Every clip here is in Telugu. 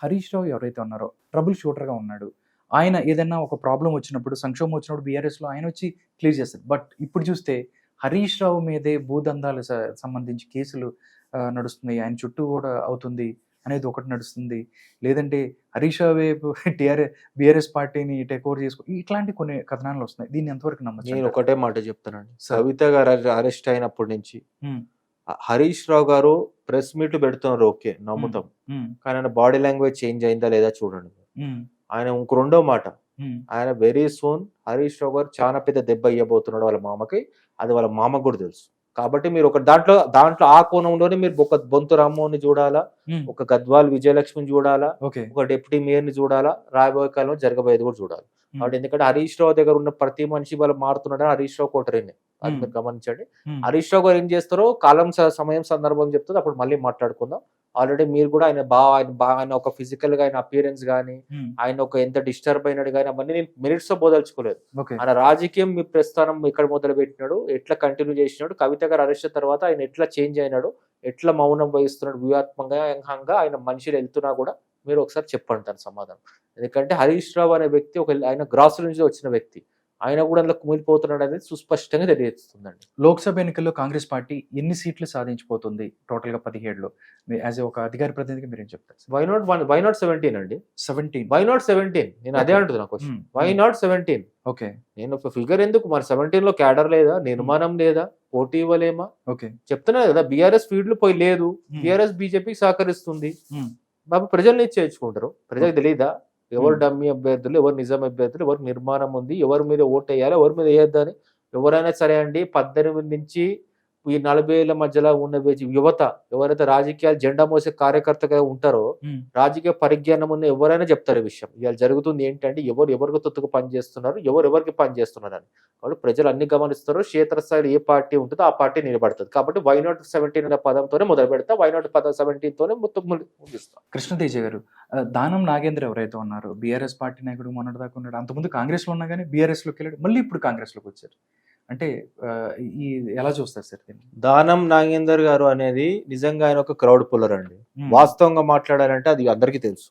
హరీష్ రావు ఎవరైతే ఉన్నారో ట్రబుల్ షూటర్గా ఉన్నాడు. ఆయన ఏదైనా ఒక ప్రాబ్లం వచ్చినప్పుడు సంక్షోభం వచ్చినప్పుడు బీఆర్ఎస్లో ఆయన వచ్చి క్లియర్ చేస్తారు బట్ ఇప్పుడు చూస్తే హరీష్ రావు మీదే భూదందాలు సంబంధించి కేసులు ఆ, నడుస్తున్నాయి. ఆయన చుట్టూ కూడా అవుతుంది అనేది ఒకటి నడుస్తుంది. లేదంటే హరీష్ రావు వైపు టీఆర్ బీఆర్ఎస్ పార్టీని టేక్ ఓవర్ చేసుకో ఇట్లాంటి కొన్ని కథనాలు వస్తున్నాయి. దీన్ని ఎంతవరకు నమ్మచ్చు నేను? ఒకటే మాట చెప్తానండి సార్. కవిత గారు అరెస్ట్ అయినప్పటి నుంచి హరీష్ రావు గారు ప్రెస్ మీట్లు పెడుతున్నారు ఓకే నమ్ముతాం. కానీ ఆయన బాడీ లాంగ్వేజ్ చేంజ్ అయిందా లేదా చూడండి. ఆయన ఇంకో రెండో మాట. ఆయన వెరీ సూన్ హరీష్ రావు గారు చాలా పెద్ద దెబ్బ అయ్యబోతున్నాడు వాళ్ళ మామకి అది వాళ్ళ మామకు కూడా తెలుసు. కాబట్టి మీరు ఒక దాంట్లో దాంట్లో ఆ కోణంలోనే మీరు ఒక బొంతు రామ్మోహన్ చూడాలా ఒక గద్వాల్ విజయలక్ష్మిని చూడాలా ఒక డిప్యూటీ మేయర్ని చూడాలా రాబోయే కాలంలో జరగబోయేది కూడా చూడాలి. కాబట్టి ఎందుకంటే హరీష్ రావు దగ్గర ఉన్న ప్రతి మనిషి వాళ్ళు మారుతున్నాడని హరీష్ రావు కోటరేనే. అది. మీరు గమనించండి. హరీష్ రావు గారు ఏం చేస్తారో కాలం సమయం సందర్భం చెప్తుంది అప్పుడు మళ్ళీ మాట్లాడుకుందాం. ఆల్రెడీ మీరు కూడా ఆయన బాగా ఆయన బాగా ఆయన ఒక ఫిజికల్గా ఆయన అపియరెన్స్ కానీ ఆయన ఒక ఎంత డిస్టర్బ్ అయినాడు కానీ అవన్నీ నేను మెరిట్స్తో బోదలుచుకోలేదు ఆయన రాజకీయం మీ ప్రస్థానం ఇక్కడ మొదలు పెట్టినాడు ఎట్లా కంటిన్యూ చేసినాడు కవిత గారు అరెస్ట్ తర్వాత ఆయన ఎట్లా చేంజ్ అయినాడు ఎట్లా మౌనం వహిస్తున్నాడు వ్యూహాత్మకంగా ఆయన మనుషులు వెళ్తున్నా కూడా మీరు ఒకసారి చెప్పండి దాని సమాధానం. ఎందుకంటే హరీష్ రావు అనే వ్యక్తి ఒక ఆయన గ్రాస్ నుంచి వచ్చిన వ్యక్తి. ఆయన కూడా అందులో కుమిలిపోతున్నాడు అనేది సుస్పష్టంగా తెలియజేస్తుందండి. లోక్సభ ఎన్నికల్లో కాంగ్రెస్ పార్టీ ఎన్ని సీట్లు సాధించబోతుంది టోటల్గా పదిహేడులో. యాజ్ ఒక అధికార ప్రతినిధిగా మీరు ఏం చెప్తారు? Why not one why not seventeen అండి? సెవెంటీన్ వై నాట్ సెవెంటీన్ నేను అదే. అంటున్నా question Hmm. Why not seventeen okay నేను ఒక ఫిగర్ ఎందుకు? మరి సెవెంటీన్లో క్యాడర్ లేదా? నిర్మాణం లేదా? పోటీ ఇవ్వలేమా? ఓకే చెప్తున్నా కదా బీఆర్ఎస్ ఫీల్డ్ పోయి లేదు. బీఆర్ఎస్ బీజేపీకి సహకరిస్తుంది. Hmm. బాబు ప్రజల్ని చేర్చుకుంటారు ప్రజలకు తెలియదా ఎవరు. డమ్మీ అభ్యర్థులు ఎవరు నిజం అభ్యర్థులు ఎవరు నిర్మాణం ఉంది ఎవరి మీద ఓటు వేయాలి ఎవరి మీద వేయొద్దని ఎవరైనా సరే అండి పద్దెనిమిది నుంచి ఈ నలభై ఏళ్ళ మధ్యలో ఉన్న యువత ఎవరైతే రాజకీయాలు జెండా మోసే కార్యకర్తగా ఉంటారో. రాజకీయ పరిజ్ఞానం ఉన్న ఎవరైనా చెప్తారు విషయం. ఇవాళ జరుగుతుంది ఏంటంటే ఎవరు ఎవరికి తొత్తుకు పని చేస్తున్నారు ఎవరు ఎవరికి పని చేస్తున్నారు అని కాబట్టి ప్రజలు అన్ని గమనిస్తారు క్షేత్రస్థాయిలో ఏ పార్టీ ఉంటుందో ఆ పార్టీ నిలబడుతుంది. కాబట్టి వై నాట్ సెవెంటీన్ అనే పదంతోనే మొదలు పెడతా వై నాట్ పద సెవెంటీన్ తోనే మొత్తం ముగి- ముగిస్తాం. కృష్ణతేజ గారు దానం నాగేంద్ర ఎవరైతే ఉన్నారు బీఆర్ఎస్ పార్టీ నాయకుడు మొన్నటి దాకా ఉన్నాడు అంతకుముందు కాంగ్రెస్లో ఉన్నా కానీ బీఆర్ఎస్లోకి వెళ్ళాడు మళ్ళీ ఇప్పుడు కాంగ్రెస్లోకి వచ్చారు. అంటే ఈ ఎలా చూస్తారు సార్ దానం నాగేందర్ గారు అనేది నిజంగా ఆయన ఒక క్రౌడ్ పుల్లర్ అండి. వాస్తవంగా మాట్లాడాలంటే అది అందరికీ తెలుసు.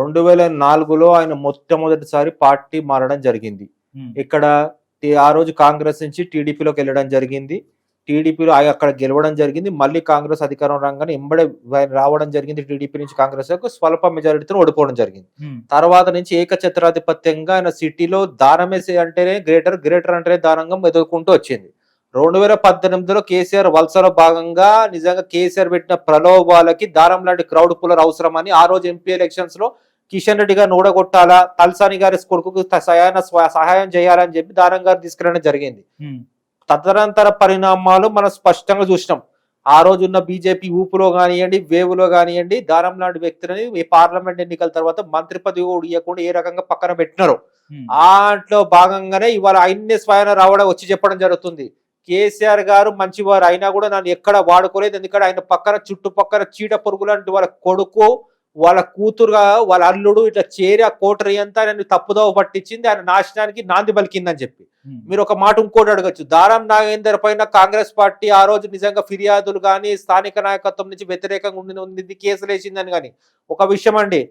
రెండు వేల నాలుగులో ఆయన మొట్టమొదటిసారి పార్టీ మారడం జరిగింది. ఇక్కడ ఆ రోజు కాంగ్రెస్ నుంచి టీడీపీలోకి వెళ్ళడం జరిగింది. టీడీపీలో అక్కడ గెలవడం జరిగింది. మళ్ళీ కాంగ్రెస్ అధికారం రాగానే ఎంబడే రావడం జరిగింది టీడీపీ నుంచి కాంగ్రెస్ స్వల్ప మెజారిటీతో ఓడిపోవడం జరిగింది. తర్వాత నుంచి ఏకఛత్రాధిపత్యంగా ఆయన సిటీలో దానమేసి అంటేనే గ్రేటర్ గ్రేటర్ అంటేనే దానంగా ఎదుర్కొంటూ వచ్చింది. రెండు వేల పద్దెనిమిదిలో కేసీఆర్ వలసలో భాగంగా నిజంగా కేసీఆర్ పెట్టిన ప్రలోభాలకి దారం లాంటి క్రౌడ్ పుల్లర్ అవసరమని ఆ రోజు ఎంపీ ఎలక్షన్స్లో కిషన్ రెడ్డి గారిని ఊడగొట్టాలా తలసాని గారి సహాయాన స్వ- సహాయం చేయాలని చెప్పి దానం గారు తీసుకురావడం జరిగింది. తదనంతర పరిణామాలు మనం స్పష్టంగా చూసినాం. ఆ రోజు ఉన్న బీజేపీ ఊపులో కానివ్వండి వేవులో కానివ్వండి దారం లాంటి వ్యక్తులని ఈ పార్లమెంట్ ఎన్నికల తర్వాత మంత్రి పదవి కూడా ఇవ్వకుండా ఏ రకంగా పక్కన పెట్టినారు. దాంట్లో భాగంగానే ఇవాళ ఆయన్నే స్వయాన రావడం వచ్చి చెప్పడం జరుగుతుంది. కేసీఆర్ గారు మంచివారు అయినా కూడా నన్ను ఎక్కడ వాడుకోలేదు. ఎందుకంటే ఆయన పక్కన చుట్టుపక్కల చీడ పురుగు లాంటి వాళ్ళ కొడుకు వాళ్ళ కూతురుగా వాళ్ళ అల్లుడు ఇట్లా చేరి ఆ కోటరీ అంతా ఆయన తప్పుదోవ పట్టించింది ఆయన నాశనానికి నాంది పలికిందని చెప్పి. మీరు ఒక మాట ఇంకోటి అడగచ్చు. దారం నాగేందర్ పైన కాంగ్రెస్ పార్టీ ఆ రోజు నిజంగా ఫిర్యాదులు కానీ స్థానిక నాయకత్వం నుంచి వ్యతిరేకంగా ఉండి ఉంది కేసులు వేసిందని కానీ ఒక విషయం అండి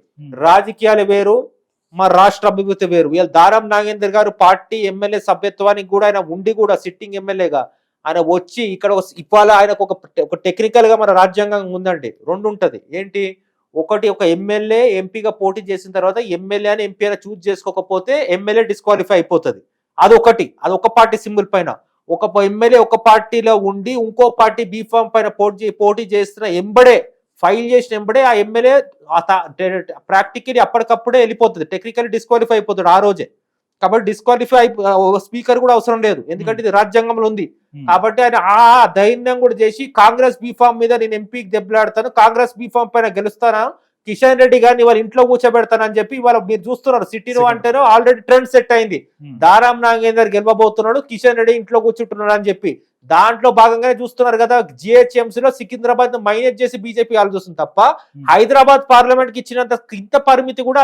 రాజకీయాలు వేరు మా రాష్ట్ర అభివృద్ధి వేరు. వీళ్ళ దారం నాగేందర్ గారు పార్టీ ఎమ్మెల్యే సభ్యత్వానికి కూడా ఆయన ఉండి కూడా సిట్టింగ్ ఎమ్మెల్యేగా ఆయన వచ్చి ఇక్కడ ఇవాళ ఆయనకు ఒక ఒక టెక్నికల్గా మన రాజ్యాంగం ఉందండి. రెండు ఉంటది ఏంటి? ఒకటి ఒక ఎమ్మెల్యే ఎంపీగా పోటీ చేసిన తర్వాత ఎమ్మెల్యే అని ఎంపీ అని చూజ్ చేసుకోకపోతే ఎమ్మెల్యే డిస్క్వాలిఫై అయిపోతుంది. అదొకటి. అది ఒక పార్టీ సింగిల్ పైన. ఒక ఎమ్మెల్యే ఒక పార్టీలో ఉండి ఇంకో పార్టీ బీఫామ్ పైన పోటీ పోటీ చేస్తున్న ఎంబడే ఫైల్ చేసిన ఎంబడే ఆ ఎమ్మెల్యే ప్రాక్టికలీ అప్పటికప్పుడే వెళ్ళిపోతుంది. టెక్నికల్ డిస్క్వాలిఫై అయిపోతుంది ఆ రోజే. కాబట్టి డిస్క్వాలిఫై స్పీకర్ కూడా అవసరం లేదు. ఎందుకంటే ఇది రాజ్యాంగంలో ఉంది. ఉమ్, కాబట్టి ఆయన ఆ ధైర్యం కూడా చేసి కాంగ్రెస్ బీఫామ్ మీద నేను ఎంపీకి దెబ్బలాడతాను కాంగ్రెస్ బీఫామ్ పైన గెలుస్తానా కిషన్ రెడ్డి గారిని వాళ్ళ ఇంట్లో కూర్చోబెడతానని చెప్పి ఇవాళ మీరు చూస్తున్నారు. సిటీలో. అంటేనో ఆల్రెడీ ట్రెండ్ సెట్ అయింది. ఉమ్, దారాం నాగేందర్ గెలవబోతున్నాడు కిషన్ రెడ్డి ఇంట్లో కూర్చుంటున్నాడు అని చెప్పి. దాంట్లో భాగంగానే చూస్తున్నారు కదా జిహెచ్ఎంసీ లో సికింద్రాబాద్ మైనేజ్ చేసి బీజేపీ ఆలోచిస్తుంది తప్ప Hmm. హైదరాబాద్ పార్లమెంట్కి ఇచ్చినంత ఇంత పరిమితి కూడా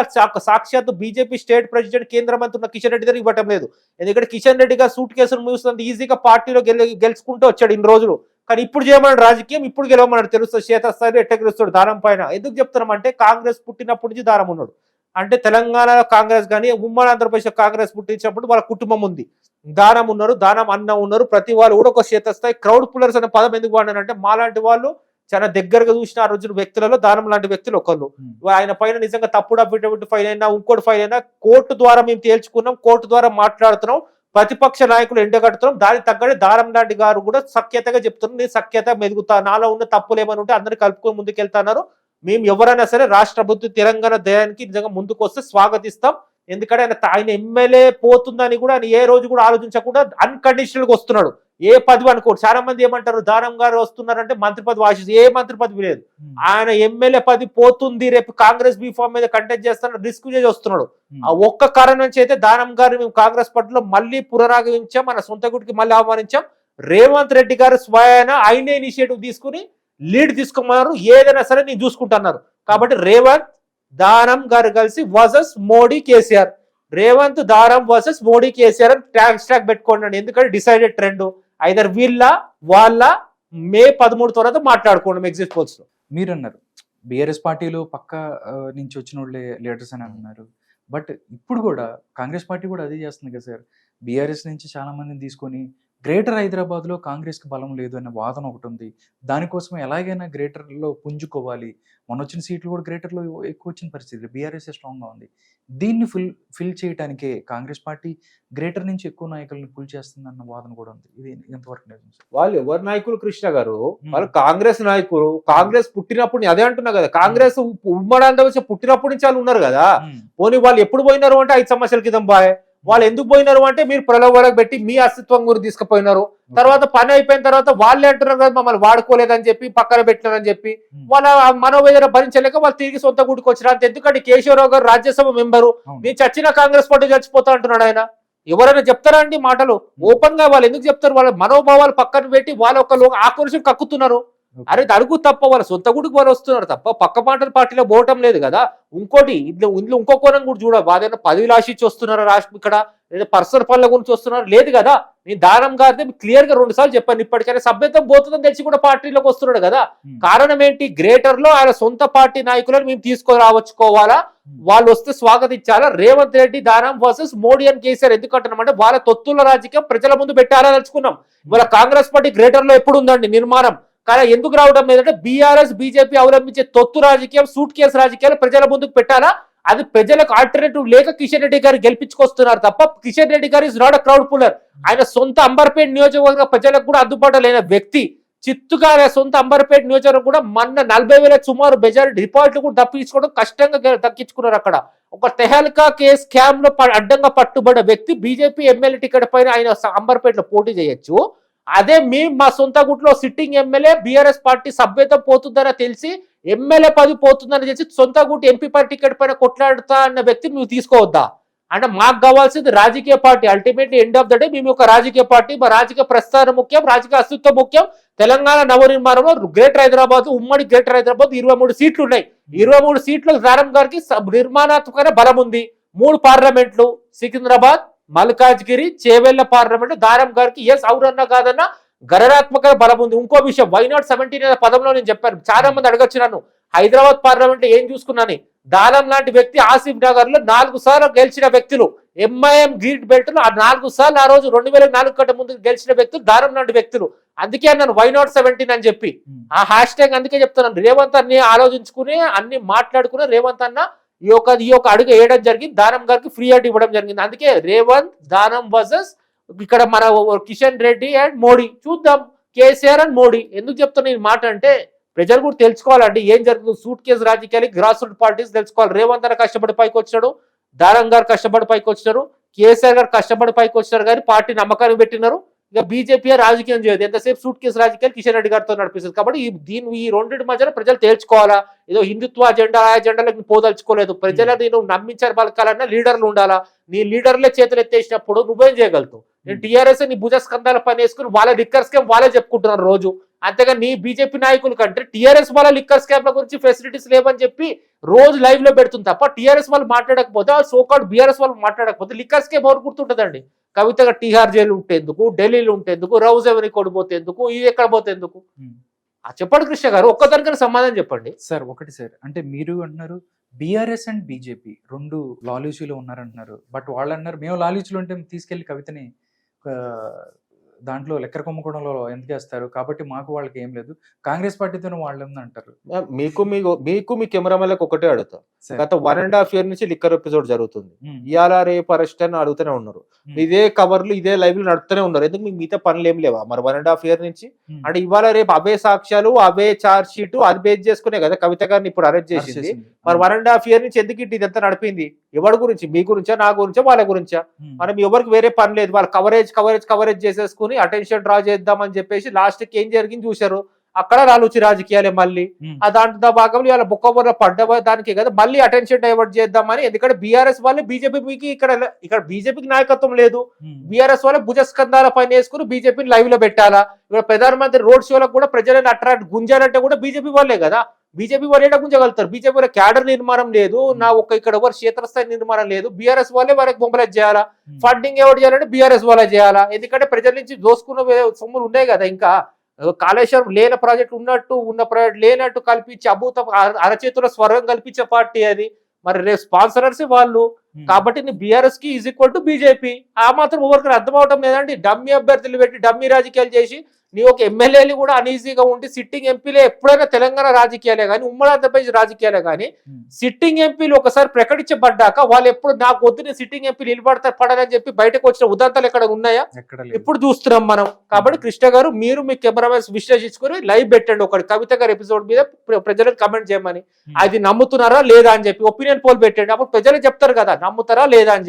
సాక్షాత్ బీజేపీ స్టేట్ ప్రెసిడెంట్ కేంద్ర మంత్రి ఉన్న కిషన్ రెడ్డి గారికి ఇవ్వటం లేదు. ఎందుకంటే కిషన్ రెడ్డి గారు సూట్ కేసును మూసినంత ఈజీగా పార్టీలో గెలి గెలుచుకుంటూ వచ్చాడు ఇన్ని రోజులు. కానీ ఇప్పుడు చేయమన్నాడు రాజకీయం ఇప్పుడు గెలవమన్నాడు. తెలుస్తుంది శ్వేతస్థాయిలో ఎట్ట గెలుస్తాడు దానం పైన. ఎందుకు చెప్తున్నామంటే కాంగ్రెస్ పుట్టినప్పటి నుంచి దానం ఉన్నాడు. అంటే తెలంగాణలో కాంగ్రెస్ కానీ ఉమ్మడి ఆంధ్రప్రదేశ్ కాంగ్రెస్ పుట్టించినప్పుడు వాళ్ళ కుటుంబం ఉంది. దానం ఉన్నారు దానం అన్న ఉన్నారు. ప్రతి వాళ్ళు కూడా ఒక క్షేత్రస్థాయి క్రౌడ్ పుల్లర్స్ అనే పదం ఎందుకు వాడినారంటే మాలాంటి వాళ్ళు చాలా దగ్గరగా చూసిన ఆ రోజున వ్యక్తులలో దానం లాంటి వ్యక్తులు ఒకళ్ళు. Hmm. ఆయన పైన నిజంగా తప్పుడు అఫిడవిట్ ఫైల్ అయినా ఇంకోటి ఫైల్ అయినా కోర్టు ద్వారా మేము తేల్చుకున్నాం కోర్టు ద్వారా మాట్లాడుతున్నాం ప్రతిపక్ష నాయకులు ఎండగడుతున్నాం దానికి తగ్గట్టు దారం లాంటి గారు కూడా సఖ్యతగా చెప్తున్నాం నేను సఖ్యత మెదుగుతా నాలో ఉన్న తప్పులు ఏమైనా ఉంటే అందరిని కలుపుకొని ముందుకెళ్తున్నారు మేము ఎవరైనా సరే రాష్ట్ర ప్రభుత్వం తెలంగాణ దయానికి నిజంగా ముందుకు వస్తే స్వాగతిస్తాం. ఎందుకంటే ఆయన ఆయన ఎమ్మెల్యే పోతుందని కూడా ఆయన ఏ రోజు కూడా ఆలోచించకుండా అన్కండిషనల్గా వస్తున్నాడు. ఏ పదవి అనుకోడు. చాలా మంది ఏమంటారు దానం గారు వస్తున్నారంటే మంత్రి పదవి ఆశిస్తుంది ఏ మంత్రి పదవి లేదు. ఆయన ఎమ్మెల్యే పది పోతుంది రేపు కాంగ్రెస్ బీఫామ్ మీద కంటెస్ట్ చేస్తాను రిస్క్ చేసి వస్తున్నాడు. ఆ ఒక్క కారణం నుంచి అయితే దానం గారు మేము కాంగ్రెస్ పార్టీలో మళ్ళీ పునరాగమించాం మన సొంత గుడికి మళ్ళీ ఆహ్వానించాం. రేవంత్ రెడ్డి గారు స్వయాన ఆయనే ఇనిషియేటివ్ తీసుకుని లీడ్ తీసుకోమన్నారు ఏదైనా సరే నేను చూసుకుంటున్నారు. కాబట్టి రేవంత్ దానం గారు కలిసి వర్సెస్ మోడీ కేసీఆర్. రేవంత్ దారం వర్సెస్ మోడీ కేసీఆర్ అని ట్యాగ్ స్టాక్ పెట్టుకోండి ఎందుకంటే డిసైడెడ్ ట్రెండ్. ఐదర్ వీళ్ళ వాళ్ళ మే పదమూడు తర్వాత మాట్లాడుకోండి ఎగ్జిట్ పోల్స్లో. మీరు అన్నారు బీఆర్ఎస్ పార్టీలో పక్క నుంచి వచ్చిన వాళ్ళే లీడర్స్ అని అన్నారు. బట్ ఇప్పుడు కూడా కాంగ్రెస్ పార్టీ కూడా అదే చేస్తుంది కదా సార్. బీఆర్ఎస్ నుంచి చాలా మందిని తీసుకొని గ్రేటర్ హైదరాబాద్లో కాంగ్రెస్కి బలం లేదు అనే వాదన ఒకటి ఉంది. దానికోసం ఎలాగైనా గ్రేటర్లో పుంజుకోవాలి. మొన్న వచ్చిన సీట్లు కూడా గ్రేటర్లో ఎక్కువ వచ్చిన పరిస్థితి బీఆర్ఎస్ స్ట్రాంగ్గా ఉంది. దీన్ని ఫుల్ ఫిల్ చేయడానికే కాంగ్రెస్ పార్టీ గ్రేటర్ నుంచి ఎక్కువ నాయకులను పుల్ చేస్తుంది అన్న వాదన కూడా ఉంది. ఇది ఎంతవరకు నిజం వాళ్ళు ఎవరు నాయకులు? కృష్ణ గారు. వాళ్ళు కాంగ్రెస్ నాయకులు. కాంగ్రెస్ పుట్టినప్పుడు అదే అంటున్నా కదా. కాంగ్రెస్ ఉమ్మడి ఆంధ్రప్రదేశ్ పుట్టినప్పటి నుంచి వాళ్ళు ఉన్నారు కదా. పోనీ వాళ్ళు ఎప్పుడు పోయినారు అంటే ఐదు సంవత్సరాల క్రితం బాయ్. వాళ్ళు ఎందుకు పోయినారు అంటే మీరు ప్రలోభాలకు పెట్టి మీ అస్తిత్వం గురించి తీసుకుపోయినారు. తర్వాత పని అయిపోయిన తర్వాత వాళ్ళే అంటున్నారు కదా మమ్మల్ని వాడుకోలేదని చెప్పి పక్కన పెట్టినారని చెప్పి. వాళ్ళ మనోవేదన భరించలేక వాళ్ళు తిరిగి సొంత గుడికి వచ్చినారు. అంతే. ఎందుకంటే కేశవరావు గారు రాజ్యసభ మెంబరు. నేను చచ్చిన కాంగ్రెస్ పార్టీ చచ్చిపోతా అంటున్నాడు ఆయన. ఎవరైనా చెప్తారా అండి మాటలు? ఓపెన్గా వాళ్ళు ఎందుకు చెప్తారు? వాళ్ళ మనోభావాలు పక్కన పెట్టి వాళ్ళ ఒక ఆక్రోశం కక్కుతున్నారు. అరే అడుగు తప్ప వాళ్ళ సొంత గుడికి వాళ్ళు వస్తున్నారు తప్ప పక్క మాటల పార్టీలో పోవటం లేదు కదా. ఇంకోటి ఇందులో ఇందులో ఇంకో కోణం కూడా చూడ వాదైనా పదవిలు ఆశించి వస్తున్నారు రాష్ట్రం ఇక్కడ? లేదా పర్సనల్ పనుల గురించి వస్తున్నారు? లేదు కదా. నేను దానం గారితే క్లియర్గా రెండు సార్లు చెప్పాను ఇప్పటికైనా సభ్యత్వం పోతుందని తెలిసి కూడా పార్టీలోకి వస్తున్నాడు కదా. ఉమ్, కారణం ఏంటి? గ్రేటర్లో ఆయన సొంత పార్టీ నాయకులను మేము తీసుకురావచ్చుకోవాలా? వాళ్ళు వస్తే స్వాగతించాలా రేవంత్ రెడ్డి దానం వర్సెస్ మోడీ అని కేసీఆర్ ఎందుకు అంటున్నామంటే వాళ్ళ తొత్తుల రాజకీయం ప్రజల ముందు పెట్టాలని తెలుసుకున్నాం. ఇవాళ కాంగ్రెస్ పార్టీ గ్రేటర్లో ఎప్పుడు ఉందండి? నిర్మాణం. కానీ ఎందుకు రావడం లేదంటే బీఆర్ఎస్ బీజేపీ అవలంబించే తొత్తు రాజకీయం సూట్ కేసు రాజకీయాలు ప్రజల ముందుకు పెట్టాలా? అది ప్రజలకు ఆల్టర్నేటివ్ లేక కిషన్ రెడ్డి గారు గెలిపించుకొస్తున్నారు తప్ప కిషన్ రెడ్డి గారు is not a crowd puller ఆయన సొంత అంబర్పేట నియోజకవర్గ ప్రజలకు కూడా అందుబాటులో లేని వ్యక్తి. చిత్తుగా సొంత అంబర్పేట నియోజకవర్గం కూడా మొన్న నలభై వేల సుమారు బెజార్ డిపాజిట్లు కూడా దప్పించుకోవడం కష్టంగా దక్కించుకున్నారు అక్కడ. ఒక తెహల్కా కేస్ స్కామ్లో ప- అడ్డంగా పట్టుబడ్డ వ్యక్తి బీజేపీ ఎమ్మెల్యే టికెట్ పైన ఆయన అంబర్పేటలో పోటీ చేయొచ్చు. అదే మేము మా సొంత గుట్లో సిట్టింగ్ ఎమ్మెల్యే బీఆర్ఎస్ పార్టీ సభ్యత పోతుందని తెలిసి ఎమ్మెల్యే పది పోతుందని తెలిసి సొంత గుట్టు ఎంపీ పార్టీ టికెట్ పైన కొట్లాడుతా అన్న వ్యక్తిని నువ్వు తీసుకోవద్దా? అంటే మాకు కావాల్సింది రాజకీయ party. Ultimately end of the day మేము ఒక రాజకీయ పార్టీ మా రాజకీయ ప్రస్థానం ముఖ్యం రాజకీయ అస్తిత్వం ముఖ్యం. తెలంగాణ నవనిర్మాణంలో గ్రేటర్ హైదరాబాద్ ఉమ్మడి గ్రేటర్ హైదరాబాద్ ఇరవై మూడు సీట్లు ఉన్నాయి. ఇరవై మూడు సీట్లు దారం గారికి నిర్మాణాత్మకమైన బలం ఉంది. మూడు పార్లమెంట్లు సికింద్రాబాద్ మల్కాజ్గిరి చేవెళ్ళ పార్లమెంట్ దారం గారికి ఎస్ అవునన్నా కాదన్నా గణనాత్మక బలం ఉంది. ఇంకో విషయం వై నాట్ సెవెంటీన్ అనే పదంలో నేను చెప్పాను. చాలా మంది అడగచ్చు నన్ను. హైదరాబాద్ పార్లమెంట్ ఏం చూసుకున్నాను? దానం లాంటి వ్యక్తి ఆసిఫ్ నగర్లో నాలుగు సార్లు గెలిచిన వ్యక్తులు ఎంఐఎం గ్రీట్ బెల్ట్లో ఆ నాలుగు సార్లు ఆ రోజు రెండు వేల నాలుగు కంటే ముందు గెలిచిన వ్యక్తులు దానం లాంటి వ్యక్తులు. అందుకే అన్నాను వై నాట్ సెవెంటీన్ అని చెప్పి. ఉమ్, ఆ హ్యాష్ ట్యాగ్ అందుకే చెప్తున్నాను. రేవంత్ అన్ని ఆలోచించుకుని అన్ని మాట్లాడుకుని రేవంత్ అన్న ఈ యొక్క ఈ యొక్క అడుగు వేయడం జరిగింది. దానం గారికి ఫ్రీ హాట్ ఇవ్వడం జరిగింది. అందుకే రేవంత్ దానం వర్సెస్ ఇక్కడ మన కిషన్ రెడ్డి అండ్ మోడీ. చూద్దాం. KCR and Modi. ఎందుకు చెప్తున్నా ఈ మాట అంటే ప్రజలు కూడా తెలుసుకోవాలండి. ఏం జరుగుతుంది సూట్ కేసు రాజకీయాలు గ్రాస్ రూట్ పార్టీస్ తెలుసుకోవాలి. రేవంత్ గారు కష్టపడి పైకి వచ్చాడు దానం గారు కష్టపడి పైకి వచ్చారు కేసీఆర్ గారు కష్టపడి పైకి వచ్చారు కానీ పార్టీ నమ్మకాన్ని పెట్టినారు. ఇక బీజేపీ రాజకీయం చేయదు. ఎంతసేపు సూట్ కేసు రాజకీయాలు కిషన్ రెడ్డి గారితో నడిపిస్తుంది. కాబట్టి దీని ఈ రెండింటి మధ్యన ప్రజలు తేల్చుకోవాలా? ఏదో హిందుత్వ అజెండా ఆ అజెండాలకు పోదలుచుకోలేదు. ప్రజలు నేను నమ్మించారు పలకాలన్నా లీడర్లు ఉండాలా? నీ లీడర్లే చేతులు ఎత్తేసినప్పుడు నువ్వేం చేయగలుగుతావు? నేను టీఆర్ఎస్ నీ భుజ స్కంధాల పని వేసుకుని వాళ్ళ రిక్కర్స్ వాళ్ళే చెప్పుకుంటున్నారు రోజు. అంతేగాని నీ బీజేపీ నాయకుల కంటే టీఆర్ఎస్ వాళ్ళ లిక్కర్ స్కామ్ల గురించి ఫెసిలిటీస్ లేవని చెప్పి రోజు లైవ్లో పెడుతుంది తప్ప టీఆర్ఎస్ వాళ్ళు మాట్లాడకపోతే సోకాడ్ బీఆర్ఎస్ వాళ్ళు మాట్లాడకపోతే లిక్కర్ స్కామ్ ఎవరు గుర్తుంటుందండి? కవితగా టీఆర్ జైలు ఉంటేందుకు ఢిల్లీలో ఉంటేందుకు రౌజ్ ఎవరి కొడిపోతేందుకు ఇది ఎక్కడ పోతేందుకు. ఆ చెప్పండి కృష్ణ గారు ఒక్కదానికైనా సమాధానం చెప్పండి. సార్ ఒకటి సార్ అంటే మీరు అంటున్నారు బీఆర్ఎస్ అండ్ బీజేపీ రెండు లాలూచీలో ఉన్నారంటున్నారు బట్ వాళ్ళు అన్నారు మేము లాలూచీలో ఉంటే తీసుకెళ్ళి కవితని దాంట్లో లెక్కర కొమ్ముకోవడంలో ఎందుకు వేస్తారు? కాబట్టి మాకు వాళ్ళకి ఏం లేదు. కాంగ్రెస్ పార్టీతో వాళ్ళు అంటారు మీకు మీకు మీకు మీ కెమెరామెన్లకు ఒకటే అడుగుతా. గత వన్ అండ్ హాఫ్ ఇయర్ నుంచి లిక్కర్ ఎపిసోడ్ జరుగుతుంది. ఇవాళ రేపు అరెస్ట్ అని అడుగుతూనే ఉన్నారు. ఇదే కవర్లు ఇదే లైవ్ నడుపుతూనే ఉన్నారు. ఎందుకు మీకు మిగతా పనులు ఏం లేవా? మరి వన్ అండ్ హాఫ్ ఇయర్ నుంచి. అంటే ఇవాళ రేపు అవే సాక్ష్యాలు అవే చార్జ్ షీట్ అది బేస్ చేసుకునే కదా కవిత గారిని ఇప్పుడు అరెస్ట్ చేసింది. మరి వన్ అండ్ హాఫ్ ఇయర్ నుంచి ఎందుకు ఇటు ఇదంతా నడిపింది? ఎవరి గురించి? మీ గురించా? నా గురించా? వాళ్ళ గురించా? మనం ఎవరికి వేరే పని లేదు. వాళ్ళు కవరేజ్ కవరేజ్ కవరేజ్ చేసేసుకుని అటెన్షన్ డ్రా చేద్దామని చెప్పేసి లాస్ట్కి ఏం జరిగింది చూశారు? అక్కడ రాలుచి రాజకీయాలే మళ్ళీ. ఆ దాంట్లో భాగంలో ఇలా బుక్క బుర్ర పడ్డ దానికి కదా మళ్ళీ అటెన్షన్ డైవర్ట్ చేద్దామని ఎందుకంటే బీఆర్ఎస్ వాళ్ళు బీజేపీకి ఇక్కడ ఇక్కడ బీజేపీకి నాయకత్వం లేదు. బీఆర్ఎస్ వాళ్ళ భుజస్కంధాల పైన వేసుకుని బీజేపీని లైవ్లో పెట్టాలా? ఇక్కడ ప్రధానమంత్రి రోడ్ షోలకు కూడా ప్రజలను అట్రాక్ట్ గుంజాలంటే కూడా బీజేపీ వాళ్ళే కదా. బీజేపీ వాళ్ళు ఏడా గుంజగలుగుతారు బీజేపీ వాళ్ళ క్యాడర్ నిర్మాణం లేదు నా ఒక్క ఇక్కడ ఎవరు క్షేత్రస్థాయి నిర్మాణం లేదు బీఆర్ఎస్ వాళ్ళే వారికి బొమ్మలే చేయాలా? ఉమ్. ఫండింగ్ ఎవరు చేయాలంటే బీఆర్ఎస్ వాళ్ళే చేయాలా? ఎందుకంటే ప్రజల నుంచి దోసుకున్న సొమ్ములు ఉన్నాయి కదా ఇంకా. కాళేశ్వరం లేని ప్రాజెక్ట్ ఉన్నట్టు ఉన్న ప్రాజెక్ట్ లేనట్టు కల్పించి అభూత అర- అరచేతుల స్వర్గం కల్పించే పార్టీ అది. మరి రేపు స్పాన్సరర్స్ వాళ్ళు. ఉమ్. కాబట్టి బీఆర్ఎస్కి ఈజ్ ఈక్వల్ టు బీజేపీ. ఆ మాత్రం ఎవరికి అర్థం అవటం లేదండి. డమ్మీ అభ్యర్థులు పెట్టి డమ్మీ రాజకీయాలు చేసి నీ ఒక ఎమ్మెల్యేలు కూడా అనీజీగా ఉండి సిట్టింగ్ ఎంపీలే ఎప్పుడైనా తెలంగాణ రాజకీయాలే కానీ ఉమ్మడి ఆంధ్రప్రదేశ్ రాజకీయాలే కానీ. సిట్టింగ్ ఎంపీలు ఒకసారి ప్రకటించబడ్డాక వాళ్ళు ఎప్పుడు నాకు వద్దు నేను సిట్టింగ్ ఎంపీ నిలబడతారు పడదని చెప్పి బయటకు వచ్చిన ఉదాంతాలు ఎక్కడ ఉన్నాయా? ఇప్పుడు చూస్తున్నాం మనం. కాబట్టి కృష్ణ గారు మీరు మీ కెమెరామెన్స్ విశ్లేషించుకొని లైవ్ పెట్టండి ఒకటి. కవిత గారి ఎపిసోడ్ మీద ప్ర- ప్రజలకు కమెంట్ చేయమని. ఉమ్. అది నమ్ముతున్నారా లేదా అని చెప్పి ఒపీనియన్ పోల్ పెట్టండి. అప్పుడు ప్రజలు చెప్తారు కదా నమ్ముతారా లేదా అని చెప్పి.